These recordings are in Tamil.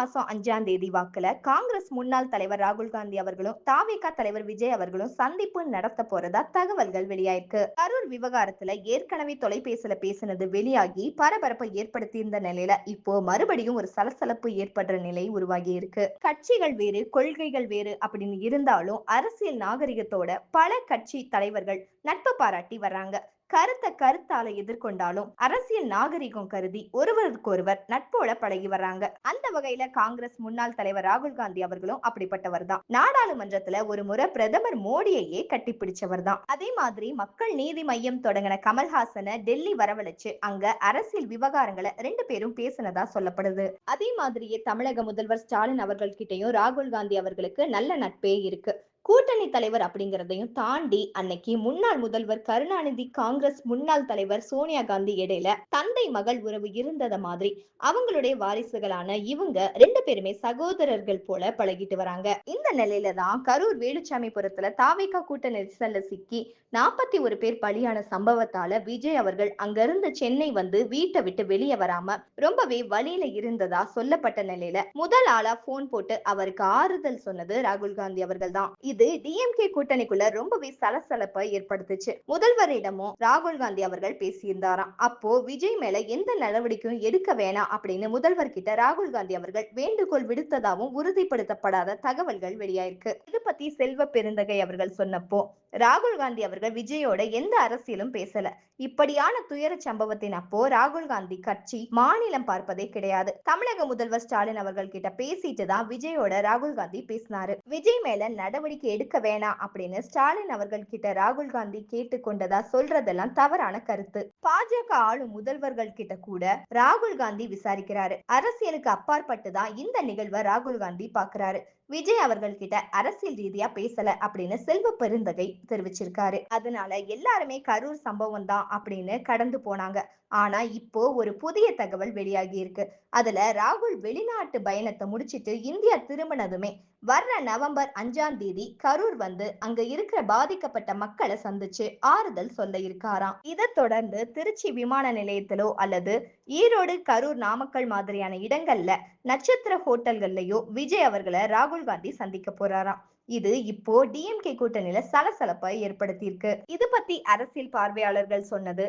மாசம் அஞ்சாம் தேதி வாக்குல காங்கிரஸ் முன்னாள் தலைவர் ராகுல் காந்தி அவர்களும் தாவேகா தலைவர் விஜய் அவர்களும் சந்திப்பு நடத்த போறதா தகவல்கள் வெளியாயிருக்கு. கரூர் விவகாரத்துல ஏற்கனவே தொலைபேசியில பேசினது வெளியாகி பரபரப்பை ஏற்படுத்தியிருந்த நிலையில இப்போ மறுபடியும் ஒரு சலசலப்பு ஏற்படுற நிலை உருவாகி இருக்கு. கட்சிகள் வேறு கொள்கைகள் வேறு அப்படின்னு இருந்தாலும் அரசியல் நாகரிகத்தோட பல கட்சி தலைவர்கள் நட்பு பாராட்டி வர்றாங்க. கருத்தை கருத்தால எதிர்கொண்டாலும் அரசியல் நாகரிகம் கருதி ஒருவருக்கொருவர் நட்போட பழகி வர்றாங்க. அந்த வகையில காங்கிரஸ் முன்னாள் தலைவர் ராகுல் காந்தி அவர்களும் அப்படிப்பட்டவர் தான். நாடாளுமன்றத்துல ஒரு முறை பிரதமர் மோடியையே கட்டி பிடிச்சவர் தான். அதே மாதிரி மக்கள் நீதி மையம் தொடங்கின கமல்ஹாசனை டெல்லி வரவழைச்சு அங்க அரசியல் விவகாரங்களை ரெண்டு பேரும் பேசினதா சொல்லப்படுது. அதே மாதிரியே தமிழக முதல்வர் ஸ்டாலின் அவர்கள் கிட்டையும் ராகுல் காந்தி அவர்களுக்கு நல்ல நட்பே இருக்கு. கூட்டணி தலைவர் அப்படிங்கிறதையும் தாண்டி அன்னைக்கு முன்னாள் முதல்வர் கருணாநிதி காங்கிரஸ் முன்னாள் தலைவர் சோனியா காந்தி இடையில தந்தை மகள் உறவு இருந்தத மாதிரி அவங்களுடைய வாரிசுகளான இவங்க ரெண்டு பேருமே சகோதரர்கள் போல பழகிட்டு வராங்க. இந்த நிலையில தான் கரூர் வேலுச்சாமிபுரத்துல தாவேக்கா கூட்ட நெரிசல்ல சிக்கி நாற்பத்தி ஒரு பேர் பலியான சம்பவத்தால விஜய் அவர்கள் அங்கிருந்து சென்னை வந்து வீட்டை விட்டு வெளியே வராம ரொம்பவே வழியில இருந்ததா சொல்லப்பட்ட நிலையில முதல் ஆளா போன் போட்டு அவருக்கு ஆறுதல் சொன்னது ராகுல் காந்தி அவர்கள் தான். இது டிஎம்கே கூட்டணிக்குள்ள ரொம்பவே சலசலப்பை ஏற்படுத்துச்சு. முதல்வரிடமும் ராகுல் காந்தி அவர்கள் பேசியிருந்தாராம். அப்போ விஜய் மேல எந்த நடவடிக்கையும் எடுக்க வேணாம் அப்படின்னு முதல்வர் கிட்ட ராகுல் காந்தி அவர்கள் வேண்டுகோள் விடுத்ததாகவும் உறுதிப்படுத்தப்படாத தகவல்கள் வெளியாயிருக்கு. இது பத்தி செல்வ பெருந்தகை அவர்கள் சொன்னப்போ ராகுல் காந்தி அவர்கள் விஜயோட எந்த அரசியலும் பேசல. இப்படியான துயர சம்பவத்தின் அப்போ ராகுல் காந்தி கட்சி மாநிலம் பார்ப்பதே கிடையாது. தமிழக முதல்வர் ஸ்டாலின் அவர்கள் கிட்ட பேசிட்டு தான் விஜயோட ராகுல் காந்தி பேசினாரு. விஜய் மேல நடவடிக்கை எடுக்க வேணாம் அப்படின்னு ஸ்டாலின் அவர்கள் கிட்ட ராகுல் காந்தி கேட்டுக்கொண்டதா சொல்றதெல்லாம் தவறான கருத்து. பாஜக ஆளும் முதல்வர்கள் கிட்ட கூட ராகுல் காந்தி விசாரிக்கிறாரு. அரசியலுக்கு அப்பாற்பட்டு தான் இந்த நிகழ்வை ராகுல் காந்தி பாக்குறாரு. விஜய் அவர்கள் கிட்ட அரசியல் ரீதியா பேசல அப்படின்னு செல்வ பெருந்தகை தெரிவிச்சிருக்காரு. அதனால எல்லாருமே கரூர் சம்பவம் தான் அப்படின்னு கடந்து போனாங்க. ஆனா இப்போ ஒரு புதிய தகவல் வெளியாகி இருக்கு. அதுல ராகுல் வெளிநாட்டு பயணத்தை முடிச்சிட்டு இந்தியா திரும்பினதுமே வர்ற நவம்பர் அஞ்சாம் தேதி கரூர் வந்து அங்க இருக்கிற பாதிக்கப்பட்ட மக்களை சந்திச்சு ஆறுதல் சொல்ல இருக்காராம். இதை தொடர்ந்து திருச்சி விமான நிலையத்திலோ அல்லது ஈரோடு கரூர் நாமக்கல் மாதிரியான இடங்கள்ல நட்சத்திர ஹோட்டல்கள்லயோ விஜய் அவர்களை ராகுல் காந்தி சந்திக்க போறாராம். இது இப்போ டிஎம்கே கூட்டணியில சலசலப்பை ஏற்படுத்தியிருக்கு. இது பத்தி அரசியல் பார்வையாளர்கள் சொன்னது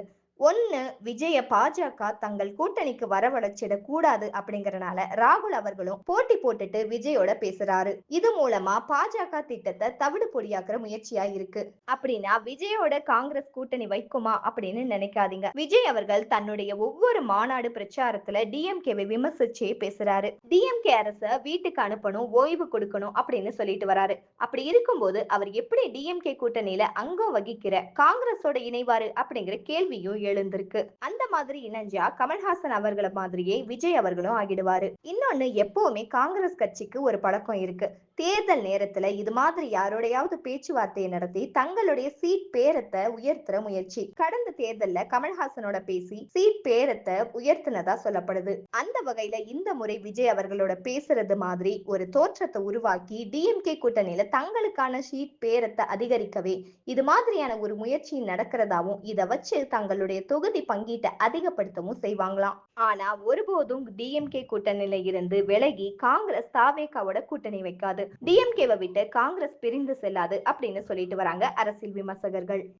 ஒன்னு விஜய பாஜக தங்கள் கூட்டணிக்கு வரவழைச்சிட கூடாது அப்படிங்கறனால ராகுல் அவர்களும் போட்டி போட்டுட்டு விஜயோட பேசுறாரு. இது மூலமா பாஜக திட்டத்தை தவிடு பொடியாக்குற முயற்சியா இருக்கு. அப்படின்னா விஜயோட காங்கிரஸ் கூட்டணி வைக்குமா அப்படின்னு நினைக்காதீங்க. விஜய் அவர்கள் தன்னுடைய ஒவ்வொரு மாநாடு பிரச்சாரத்துல டிஎம்கேவை விமர்சிச்சே பேசுறாரு. டிஎம்கே அரச வீட்டுக்கு அனுப்பணும் ஓய்வு கொடுக்கணும் அப்படின்னு சொல்லிட்டு வராரு. அப்படி இருக்கும்போது அவர் எப்படி டிஎம்கே கூட்டணியில அங்கம் வகிக்கிற காங்கிரஸோட இணைவாரு அப்படிங்கிற கேள்வியும் எழுந்திருக்கு. அந்த மாதிரி இணைஞ்சா கமல்ஹாசன் அவர்களை மாதிரியே விஜய் அவர்களும் ஆகிடுவாரு. இன்னொன்னு எப்பவுமே காங்கிரஸ் கட்சிக்கு ஒரு பழக்கம் இருக்கு. தேர்தல் நேரத்துல இது மாதிரி யாரோடையாவது பேச்சுவார்த்தையை நடத்தி தங்களுடைய சீட் பேரத்தை உயர்த்துற முயற்சி. கடந்த தேர்தல்ல கமல்ஹாசனோட பேசி சீட் பேரத்தை உயர்த்தினதா சொல்லப்படுது. அந்த வகையில இந்த முறை விஜய் அவர்களோட பேசுறது மாதிரி ஒரு தோற்றத்தை உருவாக்கி டிஎம்கே கூட்டணியில தங்களுக்கான சீட் பேரத்தை அதிகரிக்கவே இது மாதிரியான ஒரு முயற்சி நடக்கிறதாவும் இதை வச்சு தங்களுடைய தொகுதி பங்கீட்டை அதிகப்படுத்தவும் செய்வாங்களாம். ஆனா ஒருபோதும் டிஎம்கே கூட்டணியில இருந்து விலகி காங்கிரஸ் தாவேகாவோட கூட்டணி வைக்காது. டிஎம்கேவை விட்டு காங்கிரஸ் பிரிந்து செல்லாது அப்படின்னு சொல்லிட்டு வராங்க அரசியல் விமர்சகர்கள்.